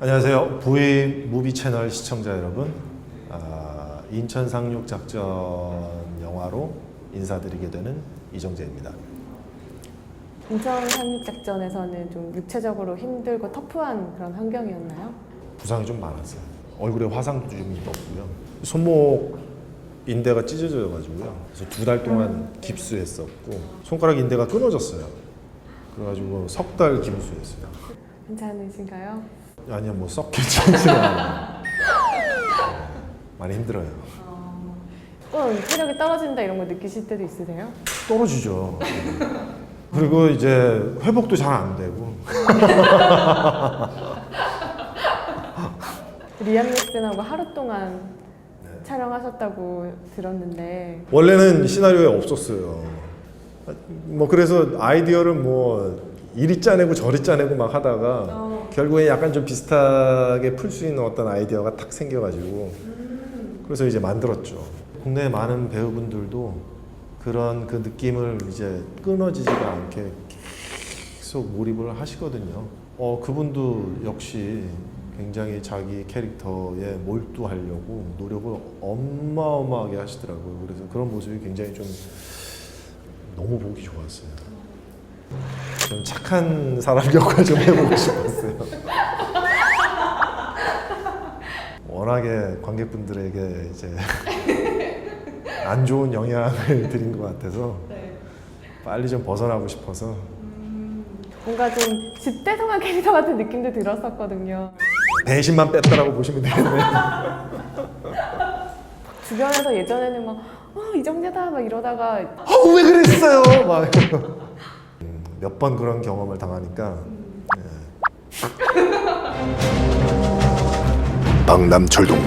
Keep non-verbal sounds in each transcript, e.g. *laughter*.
안녕하세요. 부의 무비 채널 시청자 여러분. 아, 인천 상륙 작전 영화로 인사드리게 되는 이정재입니다. 인천 상륙 작전에서는 좀 육체적으로 힘들고 터프한 그런 환경이었나요? 부상이 좀 많았어요. 얼굴에 화상도 좀 입었고요. 손목 인대가 찢어져 가지고요. 그래서 두 달 동안 깁스했었고 손가락 인대가 끊어졌어요. 그래가지고 석 달 깁스했어요. 괜찮으신가요? 아니요, 뭐썩 괜찮지는 않아요. 많이 힘들어요. 어, 체력이 떨어진다 이런 거 느끼실 때도 있으세요? 떨어지죠. 그리고 이제 회복도 잘 안 되고 *laughs* 리암 닉슨하고 하루 동안 촬영하셨다고 들었는데 원래는 시나리오에 없었어요. 뭐 그래서 아이디어를 뭐 이리 짜내고 저리 짜내고 막 하다가 어. 결국에 약간 좀 비슷하게 풀 수 있는 어떤 아이디어가 탁 생겨가지고 그래서 이제 만들었죠. 국내 많은 배우분들도 그런 그 느낌을 이제 끊어지지가 않게 계속 몰입을 하시거든요. 어 그분도 역시 굉장히 자기 캐릭터에 몰두하려고 노력을 어마어마하게 하시더라고요. 그래서 그런 모습이 굉장히 좀 너무 보기 좋았어요. 좀 착한 사람 역할 좀 해보고 싶었어요. 워낙에 관객분들에게 이제 안 좋은 영향을 드린 것 같아서 빨리 좀 벗어나고 싶어서 뭔가 좀 집대성한 캐릭터 같은 느낌도 들었었거든요. 배신만 뺐다라고 보시면 되겠네요. *laughs* 주변에서 예전에는 막 어, 이정재다 막 이러다가 어, 왜 그랬어요? 막 몇 번 그런 경험을 당하니까 박남철동무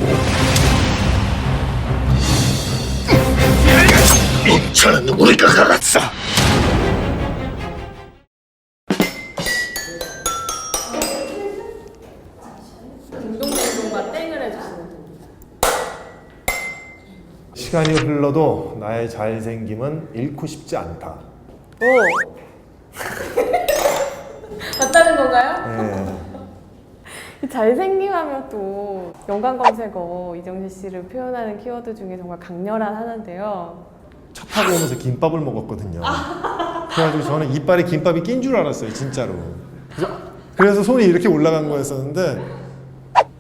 인천은 우리가 가갔어 동동동동과 땡을 해주시면 됩니다. 시간이 흘러도 나의 잘생김은 잃고 싶지 않다. 오! 잘생김하면 또 연관 검색어 이정재 씨를 표현하는 키워드 중에 정말 강렬한 하나인데요. 차 타고 오면서 김밥을 먹었거든요. 그래가지고 저는 이빨에 김밥이 낀 줄 알았어요, 진짜로. 그래서, 그래서 손이 이렇게 올라간 거였었는데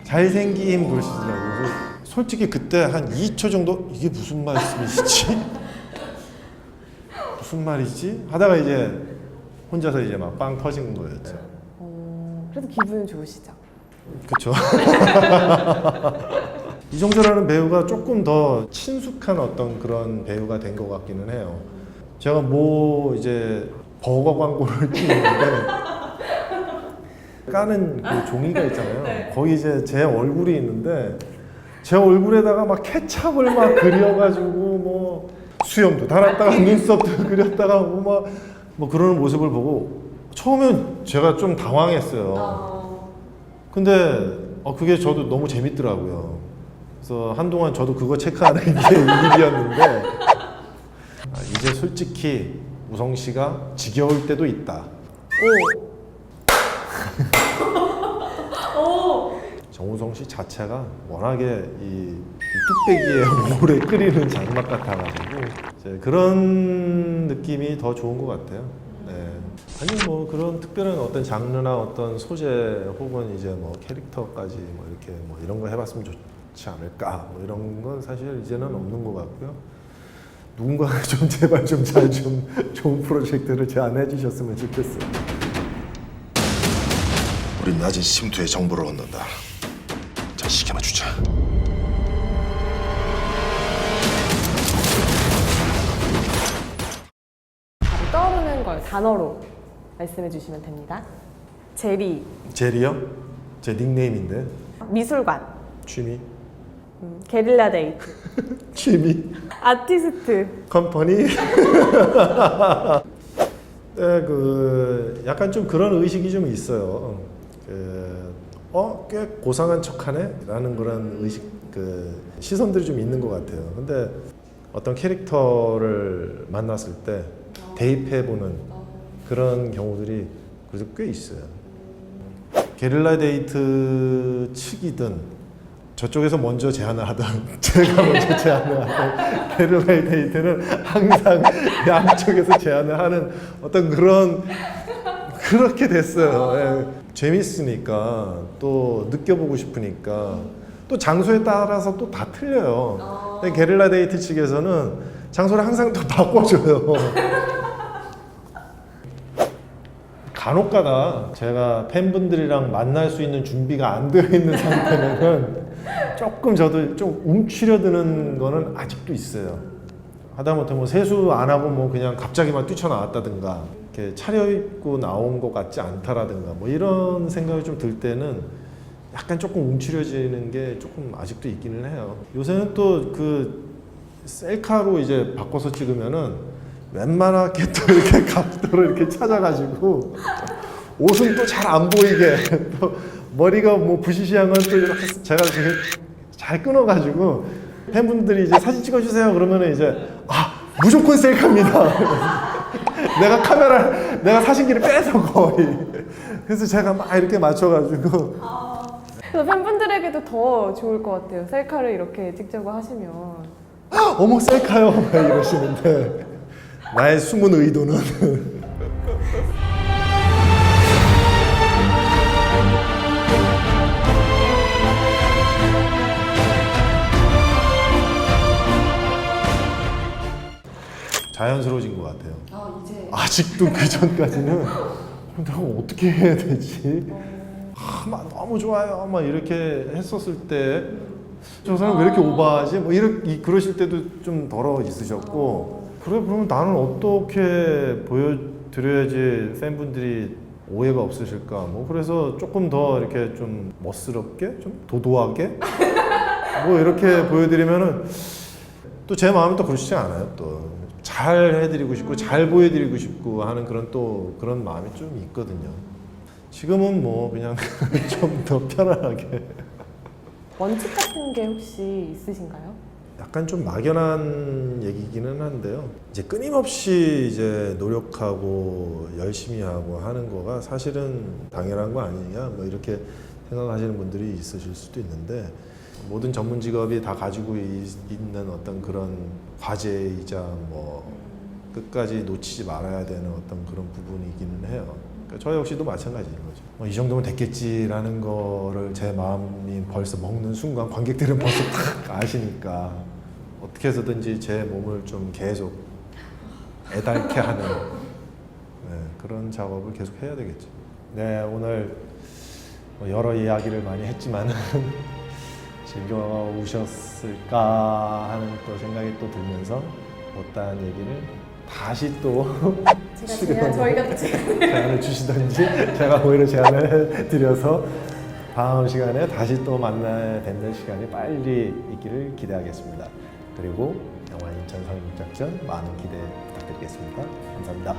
잘생김 그러시더라고요. 그래서 솔직히 그때 한 2초 정도 이게 무슨 말씀이시지? *laughs* 무슨 말이지? 하다가 이제 혼자서 이제 막 빵 터진 거였죠. 어, 그래도 기분은 좋으시죠? 그렇죠. *laughs* 이정재라는 배우가 조금 더 친숙한 어떤 그런 배우가 된 것 같기는 해요. 제가 뭐 이제 버거 광고를 찍는데 까는 그 종이가 있잖아요. 거기 이제 제 얼굴이 있는데 제 얼굴에다가 막 케찹을 막 그려가지고 뭐 수염도 달았다가 눈썹도 *laughs* 그렸다가 뭐막뭐 그러는 모습을 보고 처음엔 제가 좀 당황했어요. 근데 어, 그게 저도 너무 재밌더라고요. 그래서 한동안 저도 그거 체크하는 게 *laughs* 일이었는데 아, 이제 솔직히 우성 씨가 지겨울 때도 있다. *laughs* 정우성 씨 자체가 워낙에 이, 이 뚝배기에 *laughs* 오래 끓이는 장막 같아가지고 이제 그런 느낌이 더 좋은 것 같아요. 네. 아니 뭐 그런 특별한 어떤 장르나 어떤 소재 혹은 이제 뭐 캐릭터까지 뭐 이렇게 뭐 이런 거 해봤으면 좋지 않을까 뭐 이런 건 사실 이제는 없는 것 같고요. 누군가가 좀 제발 좀 잘 좀 좋은 프로젝트를 제안해 주셨으면 좋겠어요. 우린 낮은 심투의 정보를 얻는다 자 시켜만 주자 단어로 말씀해 주시면 됩니다. 제리, 제리요? 제 닉네임인데. 미술관, 취미. 음, 게릴라 데이트, *laughs* 취미. 아티스트, 컴퍼니? *laughs* 네, 그 약간 좀 그런 의식이 좀 있어요. 그, 어, 꽤 고상한 척하네라는 그런 의식, 그 시선들이 좀 있는 것 같아요. 근데 어떤 캐릭터를 만났을 때 대입해 보는 그런 경우들이 그래도 꽤 있어요. 게릴라 데이트 측이든 저쪽에서 먼저 제안을 하든 *laughs* 제가 먼저 제안을 하든 게릴라 데이트는 항상 *laughs* 양쪽에서 제안을 하는 어떤 그런 그렇게 됐어요. 예. 재밌으니까 또 느껴보고 싶으니까 또 장소에 따라서 또 다 틀려요. 근데 게릴라 데이트 측에서는 장소를 항상 또 바꿔줘요. 간혹가다 제가 팬분들이랑 만날 수 있는 준비가 안 되어 있는 *laughs* 상태면은 조금 저도 좀 움츠려드는 거는 아직도 있어요. 하다못해 뭐 세수 안 하고 뭐 그냥 갑자기만 뛰쳐나왔다든가 이렇게 차려입고 나온 것 같지 않다라든가 뭐 이런 생각이 좀 들 때는 약간 조금 움츠려지는 게 조금 아직도 있기는 해요. 요새는 또 그 셀카로 이제 바꿔서 찍으면은 웬만하게 또 이렇게 *laughs* 각도를 이렇게 찾아가지고 옷은 또 잘 안 보이게. *laughs* 또 머리가 뭐 부시시한 건 또 이렇게 제가 되게 잘 끊어가지고 팬분들이 이제 사진 찍어주세요. 그러면은 이제 아 무조건 셀카입니다. *laughs* 내가 카메라 내가 사진기를 빼서 거의. 그래서 제가 막 이렇게 맞춰가지고. 그래서 팬분들에게도 더 좋을 것 같아요. 셀카를 이렇게 찍자고 하시면. 어머 셀카요? 막 이러시는데 나의 숨은 의도는 자연스러워진 것 같아요. 아 이제. 아직도 그 전까지는 내가 어떻게 해야 되지? 아, 막 너무 좋아요. 막 이렇게 했었을 때 저 사람 왜 이렇게 오버하지? 뭐 이렇게 그러실 때도 좀 덜어 있으셨고 그래 그러면 나는 어떻게 보여드려야지 팬분들이 오해가 없으실까? 뭐 그래서 조금 더 이렇게 좀 멋스럽게 좀 도도하게 뭐 이렇게 보여드리면은 또 제 마음이 또 그러시지 않아요. 또 잘 해드리고 싶고 잘 보여드리고 싶고 하는 그런 또 그런 마음이 좀 있거든요. 지금은 뭐 그냥 *laughs* 좀 더 편안하게 원칙 같은 게 혹시 있으신가요? 약간 좀 막연한 얘기기는 한데요. 이제 끊임없이 이제 노력하고 열심히 하고 하는 거가 사실은 당연한 거 아니냐 뭐 이렇게 생각하시는 분들이 있으실 수도 있는데 모든 전문 직업이 다 가지고 있- 있는 어떤 그런 과제이자 뭐 끝까지 놓치지 말아야 되는 어떤 그런 부분이기는 해요. 그러니까 저 역시도 마찬가지인 거죠. 뭐 이 정도면 됐겠지라는 거를 제 마음이 벌써 먹는 순간 관객들은 벌써 *laughs* 탁 아시니까 어떻게 해서든지 제 몸을 좀 계속 애달게 하는 네, 그런 작업을 계속 해야 되겠죠. 네, 오늘 뭐 여러 이야기를 많이 했지만은 *laughs* 즐거우셨을까 하는 또 생각이 또 들면서 못다한 얘기를 다시 또 제가 *laughs* 제안 저희가 또 제안 제안을 주시든지 제가 오히려 제안을 *laughs* 드려서 다음 시간에 다시 또 만나야 되는 시간이 빨리 있기를 기대하겠습니다. 그리고 영화 인천 상륙작전 많은 기대 부탁드리겠습니다. 감사합니다.